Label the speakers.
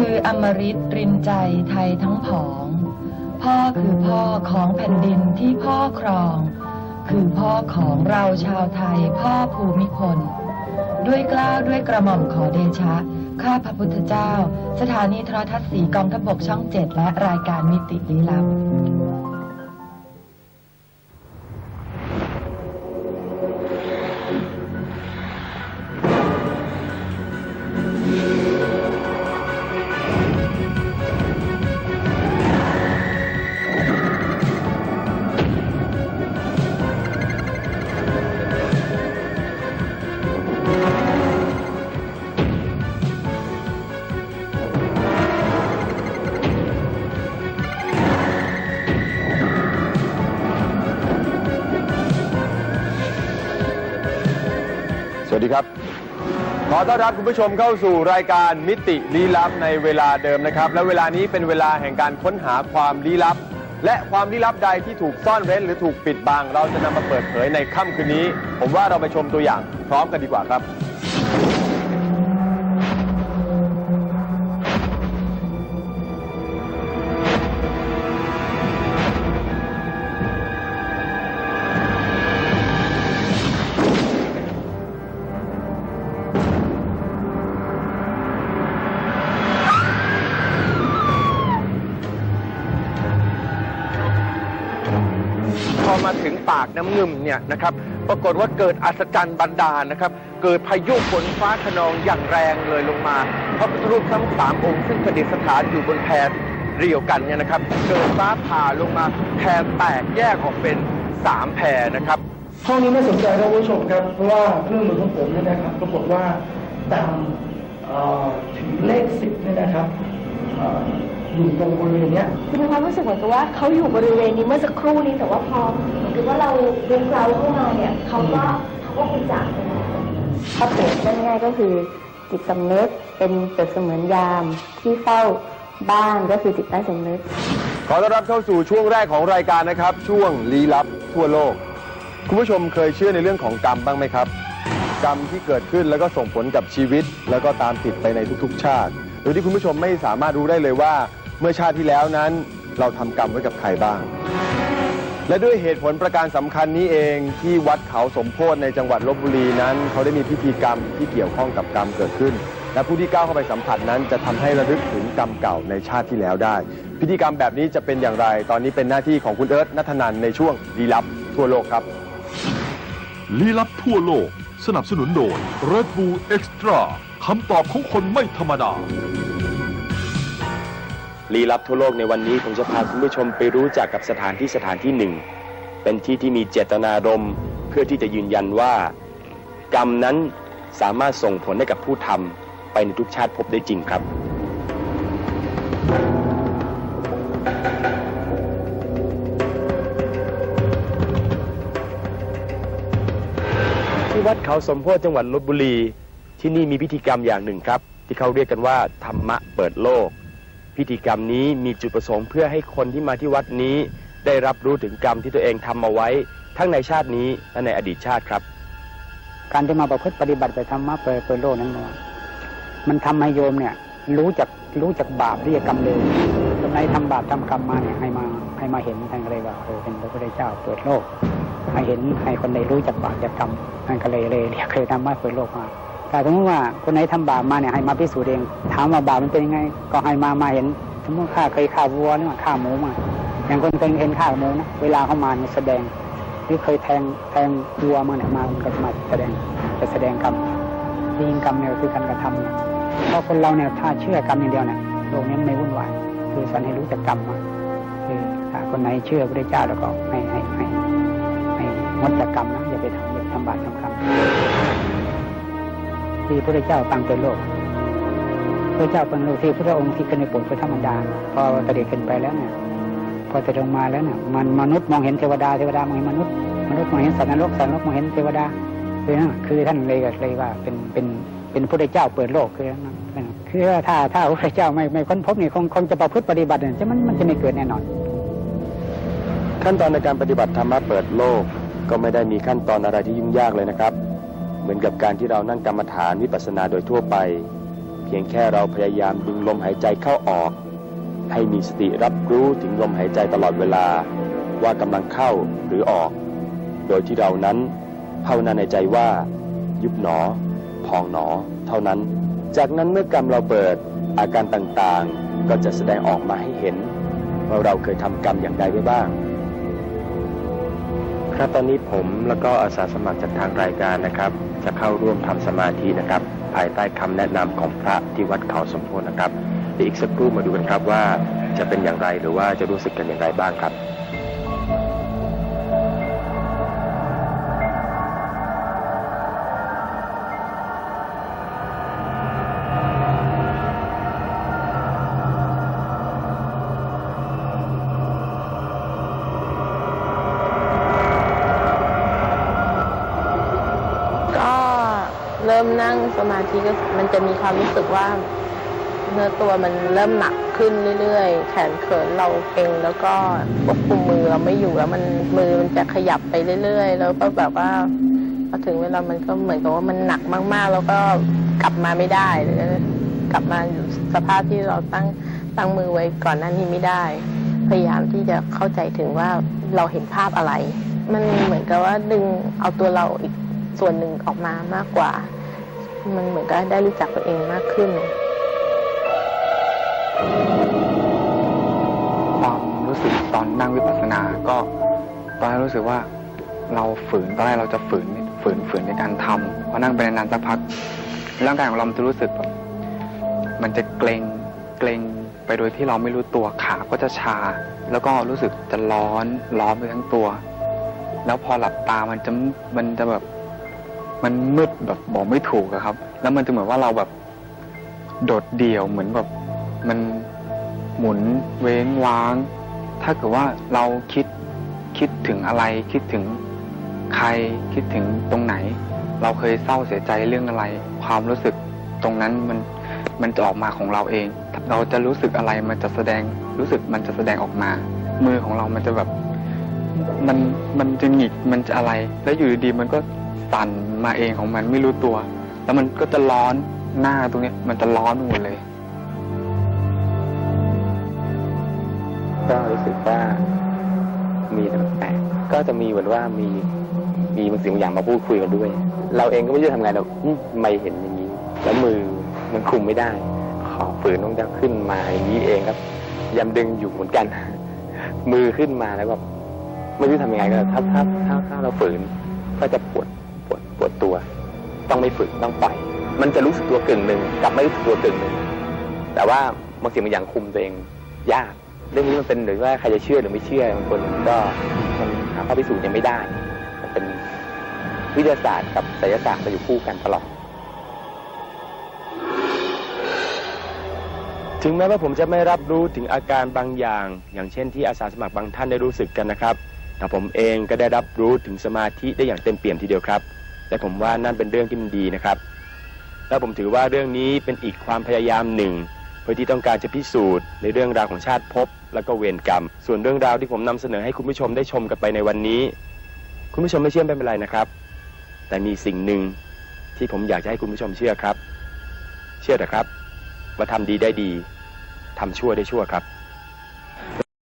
Speaker 1: คืออมริตรินใจไทยทั้งผอง พ่อคือพ่อของแผ่นดินที่พ่อครอง คือพ่อของเราชาวไทยพ่อภูมิพล ด้วยเกล้าวด้วยกระหม่อมขอเดชะ ข้าพระพุทธเจ้า สถานีโทรทัศน์สีกองทพบกช่องเจ็ดและรายการมิติลี้ลับ
Speaker 2: ดีครับ ขอต้อนรับคุณผู้ชมเข้าสู่รายการมิติลี้ลับในเวลาเดิมนะครับ และเวลานี้เป็นเวลาแห่งการค้นหาความลี้ลับ และความลี้ลับใดที่ถูกซ่อนเร้นหรือถูกปิดบัง เราจะนำมาเปิดเผยในค่ำคืนนี้ ผมว่าเราไปชมตัวอย่างพร้อมกันดีกว่าครับา
Speaker 3: ถึงปากน้ำงึมเนี่ยนะครับปรากฏว่าเกิดอัศจรรย์บันดาลนะครับ เกิดพายุฝนฟ้าขนองอย่างแรงเลยลงมาพระพุทธรูปทั้งสามองค์ซึ่งประดิษฐานอยู่บนแพเรียวกันเนี่ยนะครับ เกิดฟ้าผ่าลงมาแพแตกแยกออกเป็นสามแพนะครับ
Speaker 4: ห้องนี้น่าสนใจครับคุณผู้ชมครับเพราะว่าเครื่องมือของผมเนี่ยนะครับปรากฏว่าตามถึงเลขสิบเนี่ยนะครับ อ่ออยู่ตรงบริเวณเนี้ย
Speaker 5: คือมีความรู้สึกเหมือนกับว่าเขาอยู่บริเวณนี้เมื่อสักครู่นี้แต่ว่าพอเหมือนกับว่าเราเดินเราเข้ามาเนี่ยเขาก็เขาก็คงจากไปแล้วถ้าเปรียบง่ายๆก็คือจิตสำนึกเป็นเปรียบเสมือนยามที่เฝ้าบ้านก็คือจิตใต้สำนึก
Speaker 2: ขอต้อนรับเข้าสู่ช่วงแรกของรายการนะครับ ช่วงลี้ลับทั่วโลก คุณผู้ชมเคยเชื่อในเรื่องของกรรมบ้างไหมครับ กรรมที่เกิดขึ้นแล้วก็ส่งผลกับชีวิต แล้วก็ตามติดไปในทุกๆ ชาติ โดยที่คุณผู้ชมไม่สามารถรู้ได้เลยว่า เมื่อชาติที่แล้วนั้นเราทำกรรมไว้กับใครบ้าง และด้วยเหตุผลประการสำคัญนี้เองที่วัดเขาสมโพธิในจังหวัดลบบุรีนั้น เขาได้มีพิธีกรรมที่เกี่ยวข้องกับกรรมเกิดขึ้น และผู้ที่ก้าวเข้าไปสัมผัสนั้น จะทำให้ระลึกถึงกรรมเก่าในชาติที่แล้วได้ พิธีกรรมแบบนี้จะเป็นอย่างไร ตอนนี้เป็นหน้าที่ของคุณเอิร์ธนัทนันในช่วงลี้ลับทั่วโลกครับ
Speaker 6: ลี้ลับทั่วโลก สนับสนุนโดย Red Bull Extra คำตอบของคนไม่ธรรมดา
Speaker 7: ลี้ลับทั่วโลกในวันนี้ผมจะพาคุณผู้ชมไปรู้จักกับสถานที่สถานที่หนึ่ง เป็นที่ที่มีเจตนารมณ์เพื่อที่จะยืนยันว่า กรรมนั้นสามารถส่งผลให้กับผู้ทำไปในทุกชาติภพได้จริงครับ ที่วัดเขาสมโพธิจังหวัดลบบุรี ที่นี่มีพิธีกรรมอย่างหนึ่งครับ ที่เขาเรียกกันว่าธรรมะเปิดโลก พิธีกรรมนี้มีจุดประสงค์เพื่อให้คนที่มาที่วัดนี้ ได้รับรู้ถึงกรรมที่ตัวเองทำมาไว้ ทั้งในชาตินี้และในอดีตชาติครับ
Speaker 8: การที่มาประพฤติปฏิบัติไปธรรมะเปิดเปิดโลกนั้นมามันทำให้โยมเนี่ย รู้จักรู้จักบาปที่จะกรรมเร็วทำไมทำบาปทำกรรมมาเนี่ยให้มาให้มาเห็นท่านก็เลยว่าเออเป็นพระพุทธเจ้าเปิดโลกให้เห็นให้คนใดรู้จักบาปจากกรรมท่านก็เลยเลยเรียกเคยทำมาเปิดโลกมา แต่สมมติว่าคนไหนทำบาปมาเนี่ยให้มาพิสูจน์เอง ถามว่าบาปมันเป็นยังไง ก็ให้มามาเห็น สมมติข้าเคยฆ่าวัวหรือว่าฆ่าหมูมา อย่างคนเคยเห็นฆ่าหมูนะเวลาเข้ามาเนี่ยแสดงหรือเคยแทงแทงวัวมาเนี่ยมามันก็จะมาแสดงจะแสดงกรรมยิงกรรมเนี่ยคือการกระทำเนี่ยเพราะคนเราเนี่ยถ้าเชื่อกรรมอย่างเดียวเนี่ยโลกนี้ไม่วุ่นวายคือสอนให้รู้จักกรรมมาคือถ้าคนไหนเชื่อพระเจ้าแล้วก็ให้ให้ให้ให้งดจากกรรมนะอย่าไปทำอย่าไปทำบาปทำกรรม ที่พระเจ้าตั้งเป็นโลกพระเจ้าเป็นโลกที่พระองค์ที่ขึ้นในโปรดพระธรรมดาพอเสด็จขึ้นไปแล้วเนี่ยพอจะลงมาแล้วเนี่ยมันมนุษย์มองเห็นเทวดาเทวดามองเห็นมนุษย์มนุษย์มองเห็นสัตว์นรกสัตว์นรกมองเห็นเทวดาคือนั่นคือท่านเลยก็เลยว่าเป็นเป็นเป็นพระเจ้าเปิดโลกคือนั่นคือถ้าถ้าพระเจ้าไม่ไม่ค้นพบนี่คงคงจะประพฤติปฏิบัติเนี่ยจะมันมันจะไม่เกิดแน่นอน
Speaker 7: ขั้นตอนในการปฏิบัติธรรมะเปิดโลกก็ไม่ได้มีขั้นตอนอะไรที่ยุ่งยากเลยนะครับ เหมือนกับการที่เรานั่งกรรมฐานวิปัสสนาโดยทั่วไป เพียงแค่เราพยายามดึงลมหายใจเข้าออก ให้มีสติรับรู้ถึงลมหายใจตลอดเวลา ว่ากำลังเข้าหรือออก โดยที่เรานั้นภาวนาในใจว่า ยุบหนอ พองหนอ เท่านั้น จากนั้นเมื่อกรรมเราเปิดอาการต่างๆ ก็จะแสดงออกมาให้เห็นว่าเราเคยทำกรรมอย่างใดไว้บ้าง ครับตอนนี้ผมแล้วก็อาสาสมัครจากทางรายการนะครับ จะเข้าร่วมทำสมาธินะครับ ภายใต้คำแนะนำของพระที่วัดเขาสมโพธินะครับเดี๋ยวอีกสักครู่มาดูกันครับว่าจะเป็นอย่างไรหรือว่าจะรู้สึกกันอย่างไรบ้างครับ
Speaker 9: นั่งสมาธิก็มันจะมีความรู้สึกว่าเนื้อตัวมันเริ่มหนักขึ้นเรื่อยๆ แขนเขินเราเองแล้วก็ควบคุมมือเราไม่อยู่แล้วมันมือมันจะขยับไปเรื่อยๆ แล้วก็แบบว่าพอถึงเวลามันก็เหมือนกับว่ามันหนักมากๆ แล้วก็กลับมาไม่ได้หรือกลับมาอยู่สภาพที่เราตั้งตั้งมือไว้ก่อนหน้านี้ไม่ได้ พยายามที่จะเข้าใจถึงว่าเราเห็นภาพอะไร มันเหมือนกับว่าดึงเอาตัวเราอีกส่วนหนึ่งออกมามากกว่า มันเหมือนกับได้รู้จักตัวเองมากขึ้น
Speaker 10: ความรู้สึกตอนนั่งวิปัสสนา ก็ตอนแรกรู้สึกว่าเราฝืนตอนแรกเราจะฝืนฝืนฝืนในการทำพอนั่งไปนานๆสักพักร่างกายของเราจะรู้สึกแบบมันจะเกรงเกรงไปโดยที่เราไม่รู้ตัวขาก็จะชา แล้วก็รู้สึกจะร้อนร้อนไปทั้งตัว แล้วพอหลับตามันจะมันจะแบบ มันมืดแบบบอกไม่ถูกอะครับ แล้วมันจะเหมือนว่าเราแบบโดดเดี่ยวเหมือนแบบมันหมุนเว้งว้าง ถ้าเกิดว่าเราคิดคิดถึงอะไร คิดถึงใครคิดถึงตรงไหน เราเคยเศร้าเสียใจเรื่องอะไร ความรู้สึกตรงนั้นมันมันจะออกมาของเราเอง เราจะรู้สึกอะไรมันจะแสดงรู้สึกมันจะแสดงออกมา มือของเรามันจะแบบมันมันจะหงิกมันจะอะไร แล้วอยู่ดีๆมันก็ สั่นมาเองของมันไม่รู้ตัว แล้วมันก็จะร้อนหน้าตรงนี้มันจะร้อนหมดเลย
Speaker 7: ก็รู้สึกว่ามีแต่แปลกก็จะมีเหมือนว่ามีมีบางสิ่งบางอย่างมาพูดคุยกันด้วย เราเองก็ไม่รู้จะทำไงเราอืมไม่เห็นอย่างนี้ แล้วมือมันคุมไม่ได้ ขอฝืนต้องจะขึ้นมาอย่างนี้เองครับยำดึงอยู่เหมือนกัน มือขึ้นมาแล้วแบบไม่รู้ทำยังไงก็ถ้าถ้าถ้าถ้าเราฝืนก็จะปวด วดตัว ต้องไม่ฝืนต้องปล่อย มันจะรู้สึกตัวกึ่งหนึ่งกับไม่รู้สึกตัวกึ่งหนึ่งแต่ว่าบางสิ่งบางอย่างคุมตัวเองยาก เรื่องนี้มันเป็นหรือว่าใครจะเชื่อหรือไม่เชื่อบางคนก็มันหาข้อพิสูจน์ยังไม่ได้ มันเป็นวิทยาศาสตร์กับไสยศาสตร์มาอยู่คู่กันตลอดถึงแม้ว่าผมจะไม่รับรู้ถึงอาการบางอย่าง อย่างเช่นที่อาสาสมัครบางท่านได้รู้สึกกันนะครับ แต่ผมเองก็ได้รับรู้ถึงสมาธิได้อย่างเต็มเปี่ยมทีเดียวครับ และผมว่านั่นเป็นเรื่องที่มันดีนะครับ และผมถือว่าเรื่องนี้เป็นอีกความพยายามหนึ่ง เพื่อที่ต้องการจะพิสูจน์ในเรื่องราวของชาติภพและก็เวรกรรม ส่วนเรื่องราวที่ผมนำเสนอให้คุณผู้ชมได้ชมกันไปในวันนี้ คุณผู้ชมไม่เชื่อไม่เป็นไรนะครับ แต่มีสิ่งหนึ่งที่ผมอยากจะให้คุณผู้ชมเชื่อครับ เชื่อเถอะครับ ว่าทำดีได้ดีทำชั่วได้ชั่วครับ